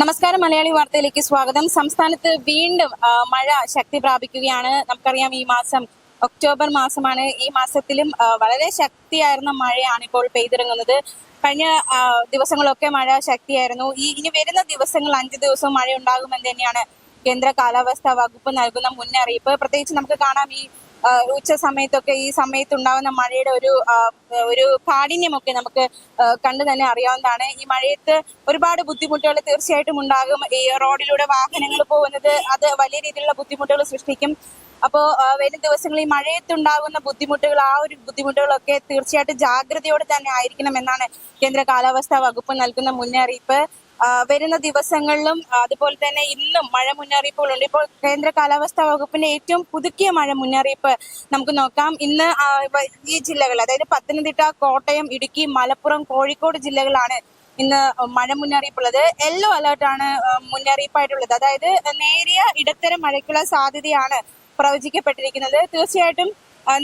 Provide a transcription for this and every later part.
നമസ്കാരം. മലയാളി വാർത്തയിലേക്ക് സ്വാഗതം. സംസ്ഥാനത്ത് വീണ്ടും മഴ ശക്തി പ്രാപിക്കുകയാണ്. നമുക്കറിയാം ഈ മാസം ഒക്ടോബർ മാസമാണ്. ഈ മാസത്തിലും വളരെ ശക്തിയായിരുന്ന മഴയാണ് ഇപ്പോൾ പെയ്തിറങ്ങുന്നത്. കഴിഞ്ഞ ദിവസങ്ങളൊക്കെ മഴ ശക്തിയായിരുന്നു. ഈ ഇനി വരുന്ന ദിവസങ്ങൾ അഞ്ചു ദിവസവും മഴ ഉണ്ടാകുമെന്ന് തന്നെയാണ് കേന്ദ്ര കാലാവസ്ഥാ വകുപ്പ് നൽകുന്ന മുന്നറിയിപ്പ്. പ്രത്യേകിച്ച് നമുക്ക് കാണാം ഈ ഉച്ച സമയത്തൊക്കെ ഈ സമയത്ത് ഉണ്ടാകുന്ന മഴയുടെ ഒരു ഒരു കാഠിന്യമൊക്കെ നമുക്ക് കണ്ടു തന്നെ അറിയാവുന്നതാണ്. ഈ മഴയത്ത് ഒരുപാട് ബുദ്ധിമുട്ടുകൾ തീർച്ചയായിട്ടും ഉണ്ടാകും. ഈ റോഡിലൂടെ വാഹനങ്ങൾ പോകുന്നത് അത് വലിയ രീതിയിലുള്ള ബുദ്ധിമുട്ടുകൾ സൃഷ്ടിക്കും. അപ്പോൾ വരും ദിവസങ്ങളിൽ ഈ മഴയത്തുണ്ടാകുന്ന ബുദ്ധിമുട്ടുകൾ ആ ഒരു ബുദ്ധിമുട്ടുകളൊക്കെ തീർച്ചയായിട്ടും ജാഗ്രതയോടെ തന്നെ ആയിരിക്കണം എന്നാണ് കേന്ദ്ര കാലാവസ്ഥാ വകുപ്പ് നൽകുന്ന മുന്നറിയിപ്പ്. വരുന്ന ദിവസങ്ങളിലും അതുപോലെ തന്നെ ഇന്നും മഴ മുന്നറിയിപ്പുകളുണ്ട്. ഇപ്പോൾ കേന്ദ്ര കാലാവസ്ഥാ വകുപ്പിന്റെ ഏറ്റവും പുതുക്കിയ മഴ മുന്നറിയിപ്പ് നമുക്ക് നോക്കാം. ഇന്ന് ഈ ജില്ലകൾ അതായത് പത്തനംതിട്ട കോട്ടയം ഇടുക്കി മലപ്പുറം കോഴിക്കോട് ജില്ലകളാണ് ഇന്ന് മഴ മുന്നറിയിപ്പുള്ളത്. യെല്ലോ അലേർട്ടാണ് മുന്നറിയിപ്പായിട്ടുള്ളത്. അതായത് നേരിയ ഇടത്തരം മഴയ്ക്കുള്ള സാധ്യതയാണ് പ്രവചിക്കപ്പെട്ടിരിക്കുന്നത്. തീർച്ചയായിട്ടും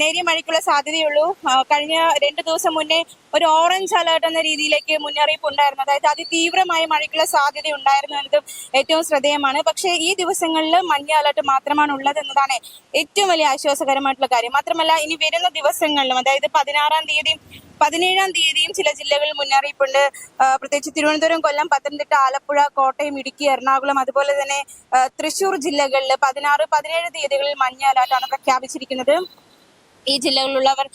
നേരിയ മഴയ്ക്കുള്ള സാധ്യതയുള്ളൂ. കഴിഞ്ഞ രണ്ട് ദിവസം മുന്നേ ഒരു ഓറഞ്ച് അലേർട്ട് എന്ന രീതിയിലേക്ക് മുന്നറിയിപ്പ് ഉണ്ടായിരുന്നു. അതായത് അതിതീവ്രമായ മഴയ്ക്കുള്ള സാധ്യത ഉണ്ടായിരുന്നു എന്നതും ഏറ്റവും ശ്രദ്ധേയമാണ്. പക്ഷേ ഈ ദിവസങ്ങളിൽ മഞ്ഞ അലേർട്ട് മാത്രമാണ് ഉള്ളത് എന്നതാണ് ഏറ്റവും വലിയ ആശ്വാസകരമായിട്ടുള്ള കാര്യം. മാത്രമല്ല ഇനി വരുന്ന ദിവസങ്ങളിലും അതായത് പതിനാറാം തീയതിയും പതിനേഴാം തീയതിയും ചില ജില്ലകളിൽ മുന്നറിയിപ്പുണ്ട്. പ്രത്യേകിച്ച് തിരുവനന്തപുരം കൊല്ലം പത്തനംതിട്ട ആലപ്പുഴ കോട്ടയം ഇടുക്കി എറണാകുളം അതുപോലെ തന്നെ തൃശൂർ ജില്ലകളിൽ പതിനാറ് പതിനേഴ് തീയതികളിൽ മഞ്ഞ അലേർട്ടാണ് പ്രഖ്യാപിച്ചിരിക്കുന്നത്. ഈ ജില്ലകളിലുള്ളവർ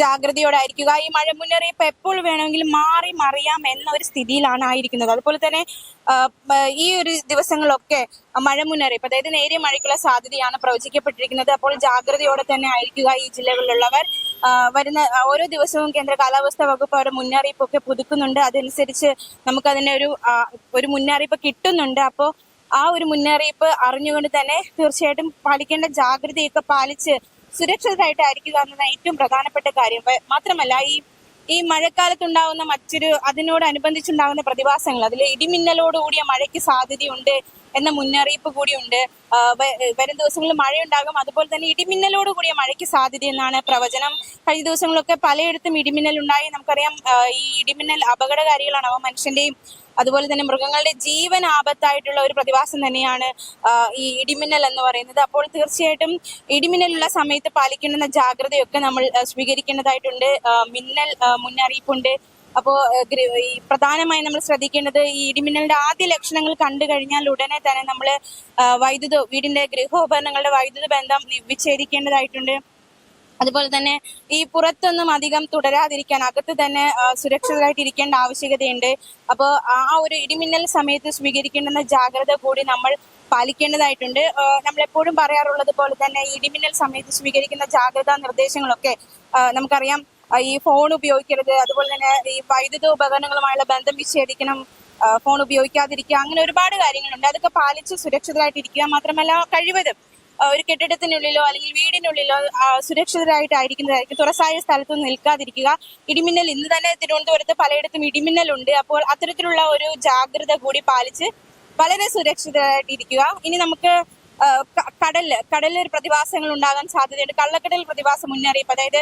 ജാഗ്രതയോടെ ആയിരിക്കുക ഈ മഴ മുന്നറിയിപ്പ് എപ്പോൾ വേണമെങ്കിലും മാറി മറിയാം എന്ന ഒരു സ്ഥിതിയിലാണ് ആയിരിക്കുന്നത്. അതുപോലെ തന്നെ ഈ ഒരു ദിവസങ്ങളൊക്കെ മഴ മുന്നറിയിപ്പ് അതായത് നേരിയ മഴയ്ക്കുള്ള സാധ്യതയാണ് പ്രവചിക്കപ്പെട്ടിരിക്കുന്നത്. അപ്പോൾ ജാഗ്രതയോടെ തന്നെ ആയിരിക്കുക ഈ ജില്ലകളിലുള്ളവർ. വരുന്ന ഓരോ ദിവസവും കേന്ദ്ര കാലാവസ്ഥാ വകുപ്പ് അവരുടെ മുന്നറിയിപ്പൊക്കെ പുതുക്കുന്നുണ്ട്. അതനുസരിച്ച് നമുക്കതിനെ ഒരു ഒരു മുന്നറിയിപ്പ് കിട്ടുന്നുണ്ട്. അപ്പോൾ ആ ഒരു മുന്നറിയിപ്പ് അറിഞ്ഞുകൊണ്ട് തന്നെ തീർച്ചയായിട്ടും പാലിക്കേണ്ട ജാഗ്രതയൊക്കെ പാലിച്ച് സുരക്ഷിതരായിട്ടായിരിക്കുക എന്നതാണ് ഏറ്റവും പ്രധാനപ്പെട്ട കാര്യം. മാത്രമല്ല ഈ ഈ മഴക്കാലത്തുണ്ടാകുന്ന മറ്റൊരു അതിനോടനുബന്ധിച്ചുണ്ടാകുന്ന പ്രതിഭാസങ്ങൾ അതിൽ ഇടിമിന്നലോട് കൂടിയ മഴയ്ക്ക് സാധ്യതയുണ്ട് എന്ന മുന്നറിയിപ്പ് കൂടിയുണ്ട് വരും ദിവസങ്ങളിൽ മഴയുണ്ടാകും. അതുപോലെ തന്നെ ഇടിമിന്നലോട് കൂടിയ മഴയ്ക്ക് സാധ്യതയെന്നാണ് പ്രവചനം. കഴിഞ്ഞ ദിവസങ്ങളൊക്കെ പലയിടത്തും ഇടിമിന്നൽ ഉണ്ടായി. നമുക്കറിയാം ഈ ഇടിമിന്നൽ അപകടകാരികളാണ് അവ മനുഷ്യന്റെയും അതുപോലെ തന്നെ മൃഗങ്ങളുടെ ജീവൻ ആപത്തായിട്ടുള്ള ഒരു പ്രതിഭാസം തന്നെയാണ് ഈ ഇടിമിന്നൽ എന്ന് പറയുന്നത്. അപ്പോൾ തീർച്ചയായിട്ടും ഇടിമിന്നലുള്ള സമയത്ത് പാലിക്കേണ്ടുന്ന ജാഗ്രതയൊക്കെ നമ്മൾ സ്വീകരിക്കേണ്ടതായിട്ടുണ്ട്. മിന്നൽ മുന്നറിയിപ്പുണ്ട്. അപ്പോൾ ഈ പ്രധാനമായി നമ്മൾ ശ്രദ്ധിക്കേണ്ടത് ഈ ഇടിമിന്നലിന്റെ ആദ്യ ലക്ഷണങ്ങൾ കണ്ടു കഴിഞ്ഞാൽ ഉടനെ തന്നെ നമ്മൾ വൈദ്യുത വീടിന്റെ ഗൃഹോപകരണങ്ങളുടെ വൈദ്യുത ബന്ധം വിച്ഛേദിക്കേണ്ടതായിട്ടുണ്ട്. അതുപോലെ തന്നെ ഈ പുറത്തൊന്നും അധികം തുടരാതിരിക്കാൻ അകത്ത് തന്നെ ആ, സുരക്ഷിതരായിട്ട് ഇരിക്കേണ്ട ആവശ്യകതയുണ്ട്. അപ്പോൾ ആ ഒരു ഇടിമിന്നൽ സമയത്ത് സ്വീകരിക്കേണ്ടുന്ന ജാഗ്രത കൂടി നമ്മൾ പാലിക്കേണ്ടതായിട്ടുണ്ട്. നമ്മളെപ്പോഴും പറയാറുള്ളത് പോലെ തന്നെ ഇടിമിന്നൽ സമയത്ത് സ്വീകരിക്കുന്ന ജാഗ്രതാ നിർദ്ദേശങ്ങളൊക്കെ നമുക്കറിയാം ഈ ഫോൺ ഉപയോഗിക്കരുത്. അതുപോലെ തന്നെ ഈ വൈദ്യുത ഉപകരണങ്ങളുമായുള്ള ബന്ധം വിച്ഛേദിക്കണം. ഫോൺ ഉപയോഗിക്കാതിരിക്കുക. അങ്ങനെ ഒരുപാട് കാര്യങ്ങളുണ്ട്. അതൊക്കെ പാലിച്ച് സുരക്ഷിതരായിട്ടിരിക്കുക മാത്രമല്ല കഴിവതും. ഒരു കെട്ടിടത്തിനുള്ളിലോ അല്ലെങ്കിൽ വീടിനുള്ളിലോ സുരക്ഷിതരായിട്ടായിരിക്കുന്നതായിരിക്കും. തുറസായ സ്ഥലത്ത് നിൽക്കാതിരിക്കുക. ഇടിമിന്നൽ ഇന്ന് തന്നെ തിരുവനന്തപുരത്ത് പലയിടത്തും ഇടിമിന്നലുണ്ട്. അപ്പോൾ അത്തരത്തിലുള്ള ഒരു ജാഗ്രത കൂടി പാലിച്ച് വളരെ സുരക്ഷിതരായിട്ടിരിക്കുക. ഇനി നമുക്ക് കടലിൽ കടലിൽ പ്രതിഭാസങ്ങൾ ഉണ്ടാകാൻ സാധ്യതയുണ്ട്. കള്ളക്കടൽ പ്രതിഭാസ മുന്നറിയിപ്പ് അതായത്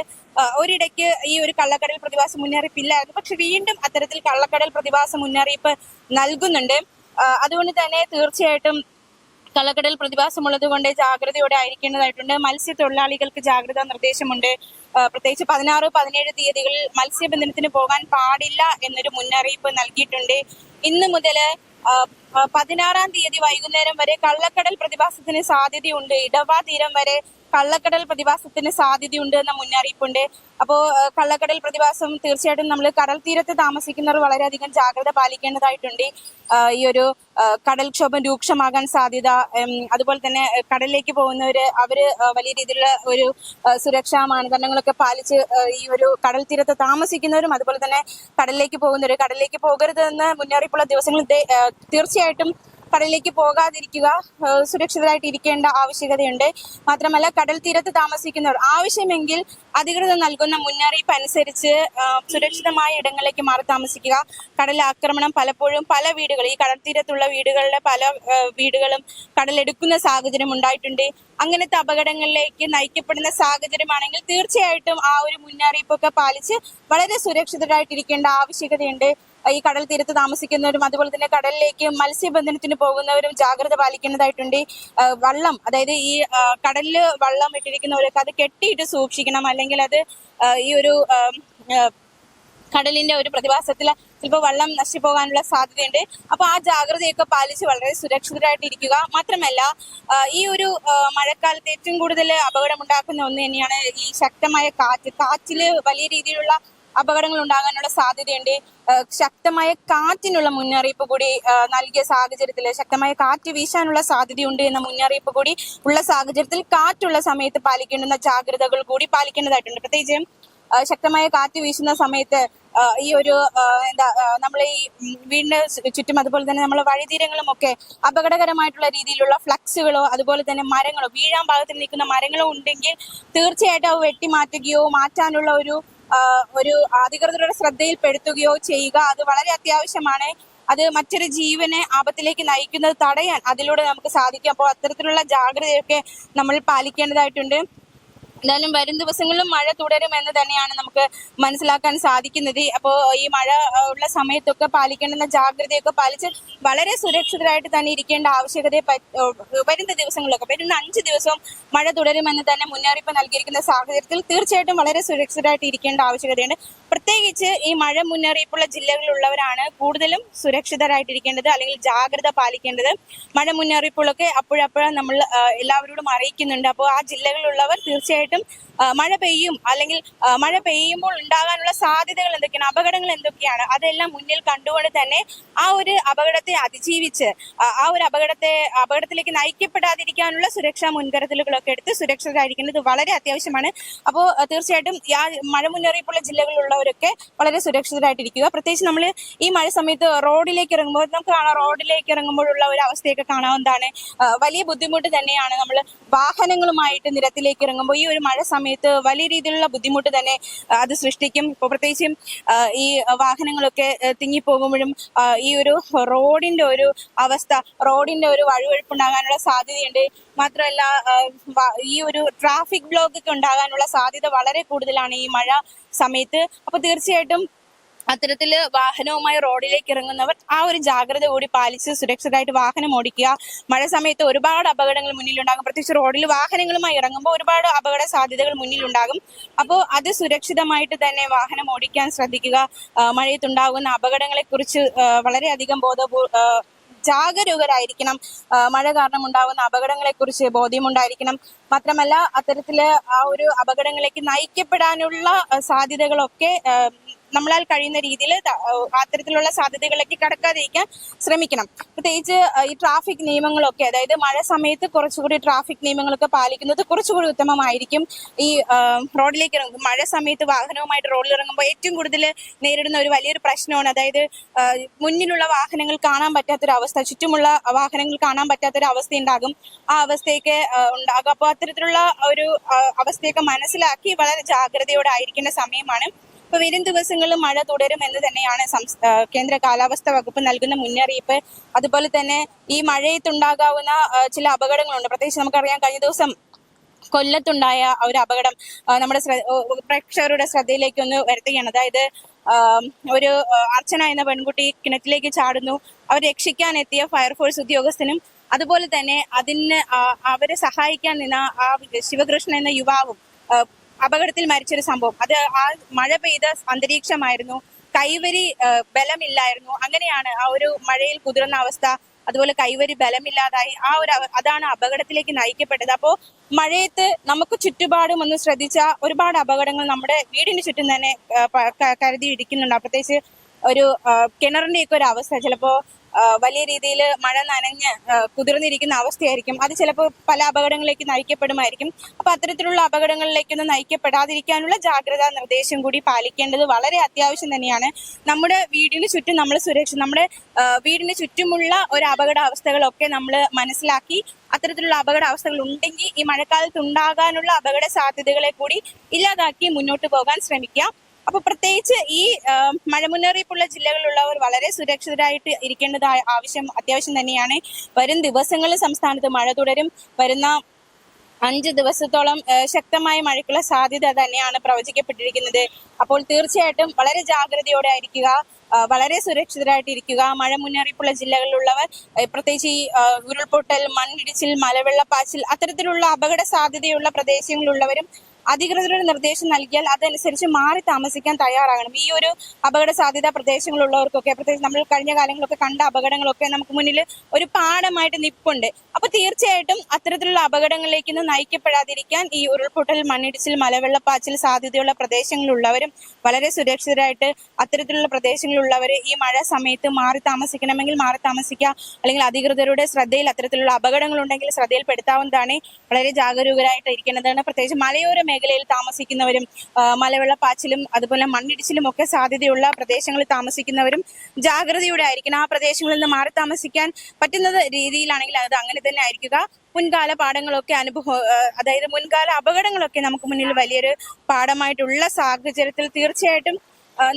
ഒരിടയ്ക്ക് ഈ ഒരു കള്ളക്കടൽ പ്രതിഭാസ മുന്നറിയിപ്പ് ഇല്ലായിരുന്നു പക്ഷെ വീണ്ടും അത്തരത്തിൽ കള്ളക്കടൽ പ്രതിഭാസ മുന്നറിയിപ്പ് നൽകുന്നുണ്ട്. അതുകൊണ്ട് തന്നെ തീർച്ചയായിട്ടും കള്ളക്കടൽ പ്രതിഭാസമുള്ളത് കൊണ്ട് ജാഗ്രതയോടെ ആയിരിക്കേണ്ടതായിട്ടുണ്ട്. മത്സ്യത്തൊഴിലാളികൾക്ക് ജാഗ്രതാ നിർദ്ദേശമുണ്ട്. പ്രത്യേകിച്ച് പതിനാറ് പതിനേഴ് തീയതികളിൽ മത്സ്യബന്ധനത്തിന് പോകാൻ പാടില്ല എന്നൊരു മുന്നറിയിപ്പ് നൽകിയിട്ടുണ്ട്. ഇന്ന് മുതൽ പതിനാറാം തീയതി വൈകുന്നേരം വരെ കള്ളക്കടൽ പ്രതിഭാസത്തിന് സാധ്യതയുണ്ട്. ഇടവ തീരം വരെ കള്ളക്കടൽ പ്രതിഭാസത്തിന് സാധ്യതയുണ്ട് എന്ന മുന്നറിയിപ്പുണ്ട്. അപ്പോൾ കള്ളക്കടൽ പ്രതിഭാസം തീർച്ചയായിട്ടും നമ്മൾ കടൽ തീരത്ത് താമസിക്കുന്നവർ വളരെയധികം ജാഗ്രത പാലിക്കേണ്ടതായിട്ടുണ്ട്. ഈ ഒരു കടൽക്ഷോഭം രൂക്ഷമാകാൻ സാധ്യത അതുപോലെ തന്നെ കടലിലേക്ക് പോകുന്നവർ അവർ വലിയ രീതിയിലുള്ള ഒരു സുരക്ഷാ മാനദണ്ഡങ്ങളൊക്കെ പാലിച്ച് ഈ ഒരു കടൽ തീരത്ത് താമസിക്കുന്നവരും അതുപോലെ തന്നെ കടലിലേക്ക് പോകുന്നവർ കടലിലേക്ക് പോകരുതെന്ന് മുന്നറിയിപ്പുള്ള ദിവസങ്ങളിൽ തീർച്ചയായിട്ടും കടലിലേക്ക് പോകാതിരിക്കുക സുരക്ഷിതരായിട്ട് ഇരിക്കേണ്ട ആവശ്യകതയുണ്ട്. മാത്രമല്ല കടൽ തീരത്ത് താമസിക്കുന്നവർ ആവശ്യമെങ്കിൽ അധികൃതർ നൽകുന്ന മുന്നറിയിപ്പ് അനുസരിച്ച് സുരക്ഷിതമായ ഇടങ്ങളിലേക്ക് മാറി താമസിക്കുക. കടൽ ആക്രമണം പലപ്പോഴും പല വീടുകൾ ഈ കടൽ തീരത്തുള്ള വീടുകളുടെ പല വീടുകളും കടലെടുക്കുന്ന സാഹചര്യം ഉണ്ടായിട്ടുണ്ട്. അങ്ങനത്തെ അപകടങ്ങളിലേക്ക് നയിക്കപ്പെടുന്ന സാഹചര്യമാണെങ്കിൽ തീർച്ചയായിട്ടും ആ ഒരു മുന്നറിയിപ്പൊക്കെ പാലിച്ച് വളരെ സുരക്ഷിതരായിട്ടിരിക്കേണ്ട ആവശ്യകതയുണ്ട്. ഈ കടൽ തീരത്ത് താമസിക്കുന്നവരും അതുപോലെ തന്നെ കടലിലേക്ക് മത്സ്യബന്ധനത്തിന് പോകുന്നവരും ജാഗ്രത പാലിക്കേണ്ടതായിട്ടുണ്ട്. വള്ളം അതായത് ഈ കടലിൽ വള്ളം ഇട്ടിരിക്കുന്നവരൊക്കെ അത് കെട്ടിയിട്ട് സൂക്ഷിക്കണം. അല്ലെങ്കിൽ അത് ഈ ഒരു കടലിന്റെ ഒരു പ്രതിഭാസത്തിൽ ചിലപ്പോൾ വെള്ളം നശിപ്പോകാനുള്ള സാധ്യതയുണ്ട്. അപ്പൊ ആ ജാഗ്രതയൊക്കെ പാലിച്ച് വളരെ സുരക്ഷിതരായിട്ട് ഇരിക്കുക മാത്രമല്ല ഈ ഒരു മഴക്കാലത്ത് ഏറ്റവും കൂടുതൽ അപകടമുണ്ടാക്കുന്ന ഒന്ന് തന്നെയാണ് ഈ ശക്തമായ കാറ്റ്. കാറ്റിൽ വലിയ രീതിയിലുള്ള അപകടങ്ങൾ ഉണ്ടാകാനുള്ള സാധ്യതയുണ്ട്. ശക്തമായ കാറ്റിനുള്ള മുന്നറിയിപ്പ് കൂടി നൽകിയ സാഹചര്യത്തിൽ ശക്തമായ കാറ്റ് വീശാനുള്ള സാധ്യതയുണ്ട് എന്ന മുന്നറിയിപ്പ് കൂടി ഉള്ള സാഹചര്യത്തിൽ കാറ്റുള്ള സമയത്ത് പാലിക്കേണ്ടുന്ന ജാഗ്രതകൾ കൂടി പാലിക്കേണ്ടതായിട്ടുണ്ട്. പ്രത്യേകിച്ച് ശക്തമായ കാറ്റ് വീശുന്ന സമയത്ത് ഈ ഒരു എന്താ നമ്മൾ ഈ വീടിന് ചുറ്റും അതുപോലെ തന്നെ നമ്മൾ വഴിതീരങ്ങളും ഒക്കെ അപകടകരമായിട്ടുള്ള രീതിയിലുള്ള ഫ്ലക്സുകളോ അതുപോലെ തന്നെ മരങ്ങളോ വീഴാൻ ഭാഗത്ത് നിൽക്കുന്ന മരങ്ങളോ ഉണ്ടെങ്കിൽ തീർച്ചയായിട്ടും അവ വെട്ടി മാറ്റുകയോ മാറ്റാനുള്ള ഒരു ഒരു അധികൃതരുടെ ശ്രദ്ധയിൽപ്പെടുത്തുകയോ ചെയ്യുക അത് വളരെ അത്യാവശ്യമാണ്. അത് മറ്റൊരു ജീവനെ ആപത്തിലേക്ക് നയിക്കുന്നത് തടയാൻ അതിലൂടെ നമുക്ക് സാധിക്കും. അപ്പോൾ അത്തരത്തിലുള്ള ജാഗ്രതയൊക്കെ നമ്മൾ പാലിക്കേണ്ടതായിട്ടുണ്ട്. എന്തായാലും വരും ദിവസങ്ങളിലും മഴ തുടരുമെന്ന് തന്നെയാണ് നമുക്ക് മനസ്സിലാക്കാൻ സാധിക്കുന്നത്. അപ്പോൾ ഈ മഴ ഉള്ള സമയത്തൊക്കെ പാലിക്കേണ്ടുന്ന ജാഗ്രതയൊക്കെ പാലിച്ച് വളരെ സുരക്ഷിതരായിട്ട് തന്നെ ഇരിക്കേണ്ട ആവശ്യകതയെ വരുന്ന ദിവസങ്ങളിലൊക്കെ വരുന്ന അഞ്ച് ദിവസവും മഴ തുടരുമെന്ന് തന്നെ മുന്നറിയിപ്പ് നൽകിയിരിക്കുന്ന സാഹചര്യത്തിൽ തീർച്ചയായിട്ടും വളരെ സുരക്ഷിതരായിട്ട് ഇരിക്കേണ്ട ആവശ്യകതയുണ്ട്. പ്രത്യേകിച്ച് ഈ മഴ മുന്നറിയിപ്പുള്ള ജില്ലകളിലുള്ളവരാണ് കൂടുതലും സുരക്ഷിതരായിട്ടിരിക്കേണ്ടത് അല്ലെങ്കിൽ ജാഗ്രത പാലിക്കേണ്ടത്. മഴ മുന്നറിയിപ്പുകളൊക്കെ അപ്പോഴപ്പോഴും നമ്മൾ എല്ലാവരോടും അറിയിക്കുന്നുണ്ട്. അപ്പോൾ ആ ജില്ലകളിലുള്ളവർ തീർച്ചയായിട്ടും ആ, മഴ പെയ്യും അല്ലെങ്കിൽ മഴ പെയ്യുമ്പോൾ ഉണ്ടാകാനുള്ള സാധ്യതകൾ എന്തൊക്കെയാണ് അപകടങ്ങൾ എന്തൊക്കെയാണ് അതെല്ലാം മുന്നിൽ കണ്ടുകൊണ്ട് തന്നെ ആ ഒരു അപകടത്തെ അതിജീവിച്ച് ആ, ഒരു അപകടത്തെ അപകടത്തിലേക്ക് നയിക്കപ്പെടാതിരിക്കാനുള്ള സുരക്ഷാ മുൻകരുതലുകളൊക്കെ എടുത്ത് സുരക്ഷിതരായിരിക്കേണ്ടത് വളരെ അത്യാവശ്യമാണ്. അപ്പോൾ തീർച്ചയായിട്ടും മഴ മുന്നറിയിപ്പുള്ള ജില്ലകളിലുള്ളവരൊക്കെ വളരെ സുരക്ഷിതരായിട്ടിരിക്കുക. പ്രത്യേകിച്ച് നമ്മൾ ഈ മഴ സമയത്ത് റോഡിലേക്ക് ഇറങ്ങുമ്പോൾ നമുക്ക് കാണാം റോഡിലേക്ക് ഇറങ്ങുമ്പോഴുള്ള ഒരു അവസ്ഥയൊക്കെ കാണാവുന്നതാണ്. വലിയ ബുദ്ധിമുട്ട് തന്നെയാണ് നമ്മൾ വാഹനങ്ങളുമായിട്ട് നിരത്തിലേക്ക് ഇറങ്ങുമ്പോൾ ഈ ഒരു മഴ സമയത്ത് വലിയ രീതിയിലുള്ള ബുദ്ധിമുട്ട് തന്നെ അത് സൃഷ്ടിക്കും. ഇപ്പോൾ പ്രത്യേകിച്ചും ഈ വാഹനങ്ങളൊക്കെ തിങ്ങിപ്പോകുമ്പോഴും ഈ ഒരു റോഡിന്റെ ഒരു അവസ്ഥ റോഡിന്റെ ഒരു വഴുവഴുപ്പുണ്ടാകാനുള്ള സാധ്യതയുണ്ട്. മാത്രമല്ല ഈ ഒരു ട്രാഫിക് ബ്ലോക്ക് ഒക്കെ ഉണ്ടാകാനുള്ള സാധ്യത വളരെ കൂടുതലാണ് ഈ മഴ സമയത്ത്. അപ്പോൾ തീർച്ചയായിട്ടും അത്തരത്തിൽ വാഹനവുമായി റോഡിലേക്ക് ഇറങ്ങുന്നവർ ആ ഒരു ജാഗ്രത കൂടി പാലിച്ച് സുരക്ഷിതമായിട്ട് വാഹനം ഓടിക്കുക. മഴ സമയത്ത് ഒരുപാട് അപകടങ്ങൾ മുന്നിലുണ്ടാകും. പ്രത്യേകിച്ച് റോഡിൽ വാഹനങ്ങളുമായി ഇറങ്ങുമ്പോൾ ഒരുപാട് അപകട സാധ്യതകൾ മുന്നിലുണ്ടാകും. അപ്പോൾ അത് സുരക്ഷിതമായിട്ട് തന്നെ വാഹനം ഓടിക്കാൻ ശ്രദ്ധിക്കുക. മഴയത്തുണ്ടാകുന്ന അപകടങ്ങളെ കുറിച്ച് വളരെയധികം ബോധപൂ ജാഗരൂകരായിരിക്കണം. മഴ കാരണം ഉണ്ടാകുന്ന അപകടങ്ങളെ കുറിച്ച് ബോധ്യമുണ്ടായിരിക്കണം. മാത്രമല്ല അത്തരത്തിൽ ആ ഒരു അപകടങ്ങളിലേക്ക് നയിക്കപ്പെടാനുള്ള സാധ്യതകളൊക്കെ നമ്മളാൽ കഴിയുന്ന രീതിയിൽ അത്തരത്തിലുള്ള സാധ്യതകളിലേക്ക് കടക്കാതിരിക്കാൻ ശ്രമിക്കണം. പ്രത്യേകിച്ച് ഈ ട്രാഫിക് നിയമങ്ങളൊക്കെ അതായത് മഴ സമയത്ത് കുറച്ചുകൂടി ട്രാഫിക് നിയമങ്ങളൊക്കെ പാലിക്കുന്നത് കുറച്ചുകൂടി ഉത്തമമായിരിക്കും. ഈ റോഡിലേക്ക് ഇറങ്ങും മഴ സമയത്ത് വാഹനവുമായിട്ട് റോഡിൽ ഇറങ്ങുമ്പോൾ ഏറ്റവും കൂടുതൽ നേരിടുന്ന ഒരു വലിയൊരു പ്രശ്നമാണ്. അതായത് മുന്നിലുള്ള വാഹനങ്ങൾ കാണാൻ പറ്റാത്തൊരവസ്ഥ ചുറ്റുമുള്ള വാഹനങ്ങൾ കാണാൻ പറ്റാത്തൊരവസ്ഥ ഉണ്ടാകും ആ അവസ്ഥയൊക്കെ ഉണ്ടാകും. അപ്പോൾ അത്തരത്തിലുള്ള ഒരു അവസ്ഥയൊക്കെ മനസ്സിലാക്കി വളരെ ജാഗ്രതയോടെ ആയിരിക്കേണ്ട സമയമാണ്. ഇപ്പൊ വരും ദിവസങ്ങളിൽ മഴ തുടരും എന്ന് തന്നെയാണ് കേന്ദ്ര കാലാവസ്ഥ വകുപ്പ് നൽകുന്ന മുന്നറിയിപ്പ്. അതുപോലെ തന്നെ ഈ മഴയത്തുണ്ടാകാവുന്ന ചില അപകടങ്ങളുണ്ട്. പ്രത്യേകിച്ച് നമുക്കറിയാം കഴിഞ്ഞ ദിവസം കൊല്ലത്തുണ്ടായ ഒരു അപകടം നമ്മുടെ പ്രേക്ഷകരുടെ ശ്രദ്ധയിലേക്ക് ഒന്ന് വരുത്തുകയാണ്. അതായത് ഒരു അർച്ചന എന്ന പെൺകുട്ടി കിണറ്റിലേക്ക് ചാടുന്നു. അവർ രക്ഷിക്കാൻ എത്തിയ ഫയർഫോഴ്സ് ഉദ്യോഗസ്ഥനും അതുപോലെ തന്നെ അതിന് അവരെ സഹായിക്കാൻ നിന്ന ആ ശിവകൃഷ്ണൻ എന്ന യുവാവും അപകടത്തിൽ മരിച്ചൊരു സംഭവം. അത് ആ മഴ പെയ്ത അന്തരീക്ഷമായിരുന്നു. കൈവരി ബലമില്ലായിരുന്നു. അങ്ങനെയാണ് ആ ഒരു മഴയിൽ കുതിർന്ന അവസ്ഥ അതുപോലെ കൈവരി ബലമില്ലാതായി. ആ ഒരു അതാണ് അപകടത്തിലേക്ക് നയിക്കപ്പെട്ടത്. അപ്പോൾ മഴയത്ത് നമുക്ക് ചുറ്റുപാടും ഒന്ന് ശ്രദ്ധിച്ച ഒരുപാട് അപകടങ്ങൾ നമ്മുടെ വീടിന് ചുറ്റും തന്നെ കരുതി ഇരിക്കുന്നുണ്ട് പ്രത്യേകിച്ച് ഒരു കിണറിന്റെയൊക്കെ ഒരു അവസ്ഥ. ചിലപ്പോ ആ, വലിയ രീതിയിൽ മഴ നനഞ്ഞ് കുതിർന്നിരിക്കുന്ന അവസ്ഥയായിരിക്കും. അത് ചിലപ്പോൾ പല അപകടങ്ങളിലേക്ക് നയിക്കപ്പെടുമായിരിക്കും. അപ്പൊ അത്തരത്തിലുള്ള അപകടങ്ങളിലേക്കൊന്നും നയിക്കപ്പെടാതിരിക്കാനുള്ള ജാഗ്രതാ നിർദ്ദേശം കൂടി പാലിക്കേണ്ടത് വളരെ അത്യാവശ്യം തന്നെയാണ്. നമ്മുടെ വീടിന് ചുറ്റും നമ്മൾ സുരക്ഷ നമ്മുടെ വീടിന് ചുറ്റുമുള്ള ഒരു അപകടാവസ്ഥകളൊക്കെ നമ്മൾ മനസ്സിലാക്കി അത്തരത്തിലുള്ള അപകടാവസ്ഥകൾ ഉണ്ടെങ്കിൽ ഈ മഴക്കാലത്ത് ഉണ്ടാകാനുള്ള അപകട സാധ്യതകളെ കൂടി ഇല്ലാതാക്കി മുന്നോട്ട് പോകാൻ ശ്രമിക്കുക അപ്പൊ പ്രത്യേകിച്ച് ഈ മഴ മുന്നറിയിപ്പുള്ള ജില്ലകളിലുള്ളവർ വളരെ സുരക്ഷിതരായിട്ട് ഇരിക്കേണ്ടത് ആവശ്യം അത്യാവശ്യം തന്നെയാണ്. വരും ദിവസങ്ങളിൽ സംസ്ഥാനത്ത് മഴ തുടരും. വരുന്ന അഞ്ച് ദിവസത്തോളം ശക്തമായ മഴയ്ക്കുള്ള സാധ്യത തന്നെയാണ് പ്രവചിക്കപ്പെട്ടിരിക്കുന്നത്. അപ്പോൾ തീർച്ചയായിട്ടും വളരെ ജാഗ്രതയോടെ ആയിരിക്കുക വളരെ സുരക്ഷിതരായിട്ടിരിക്കുക മഴ മുന്നറിയിപ്പുള്ള ജില്ലകളിലുള്ളവർ പ്രത്യേകിച്ച് ഈ ഉരുൾപൊട്ടൽ മണ്ണിടിച്ചിൽ മലവെള്ളപ്പാച്ചിൽ അത്തരത്തിലുള്ള അപകട സാധ്യതയുള്ള പ്രദേശങ്ങളിലുള്ളവരും അധികൃതരുടെ നിർദ്ദേശം നൽകിയാൽ അതനുസരിച്ച് മാറി താമസിക്കാൻ തയ്യാറാകണം. ഈ ഒരു അപകട സാധ്യത പ്രദേശങ്ങളുള്ളവർക്കൊക്കെ പ്രത്യേകിച്ച് നമ്മൾ കഴിഞ്ഞ കാലങ്ങളൊക്കെ കണ്ട അപകടങ്ങളൊക്കെ നമുക്ക് മുന്നിൽ ഒരു പാഠമായിട്ട് നിപ്പുണ്ട്. അപ്പൊ തീർച്ചയായിട്ടും അത്തരത്തിലുള്ള അപകടങ്ങളിലേക്കൊന്നും നയിക്കപ്പെടാതിരിക്കാൻ ഈ ഉരുൾപൊട്ടൽ മണ്ണിടിച്ചിൽ മലവെള്ളപ്പാച്ചിൽ സാധ്യതയുള്ള പ്രദേശങ്ങളിലുള്ളവരും വളരെ സുരക്ഷിതരായിട്ട് അത്തരത്തിലുള്ള പ്രദേശങ്ങളിലുള്ളവർ ഈ മഴ സമയത്ത് മാറി താമസിക്കണമെങ്കിൽ മാറി താമസിക്കുക. അല്ലെങ്കിൽ അധികൃതരുടെ ശ്രദ്ധയിൽ അത്തരത്തിലുള്ള അപകടങ്ങളുണ്ടെങ്കിൽ ശ്രദ്ധയിൽപ്പെടുത്താവുന്നതാണ് വളരെ ജാഗരൂകരായിട്ട് ഇരിക്കേണ്ടതാണ് പ്രത്യേകിച്ച് മലയോര മേഖലയിൽ താമസിക്കുന്നവരും മലവെള്ള മലവെള്ളപ്പാച്ചിലും അതുപോലെ മണ്ണിടിച്ചിലും ഒക്കെ സാധ്യതയുള്ള പ്രദേശങ്ങളിൽ താമസിക്കുന്നവരും ജാഗ്രതയോടെ ആയിരിക്കണം. ആ പ്രദേശങ്ങളിൽ നിന്ന് മാറി താമസിക്കാൻ പറ്റുന്ന രീതിയിലാണെങ്കിൽ അത് അങ്ങനെ തന്നെ ആയിരിക്കുക. മുൻകാല പാഠങ്ങളൊക്കെ അനുഭവ അതായത് മുൻകാല അപകടങ്ങളൊക്കെ നമുക്ക് മുന്നിൽ വലിയൊരു പാഠമായിട്ടുള്ള സാഹചര്യത്തിൽ തീർച്ചയായിട്ടും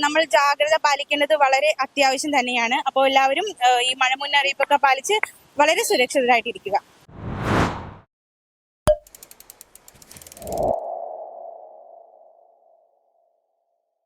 നമ്മൾ ജാഗ്രത പാലിക്കേണ്ടത് വളരെ അത്യാവശ്യം തന്നെയാണ്. അപ്പോൾ എല്ലാവരും ഈ മഴ മുന്നറിയിപ്പൊക്കെ പാലിച്ച് വളരെ സുരക്ഷിതരായിട്ടിരിക്കുക.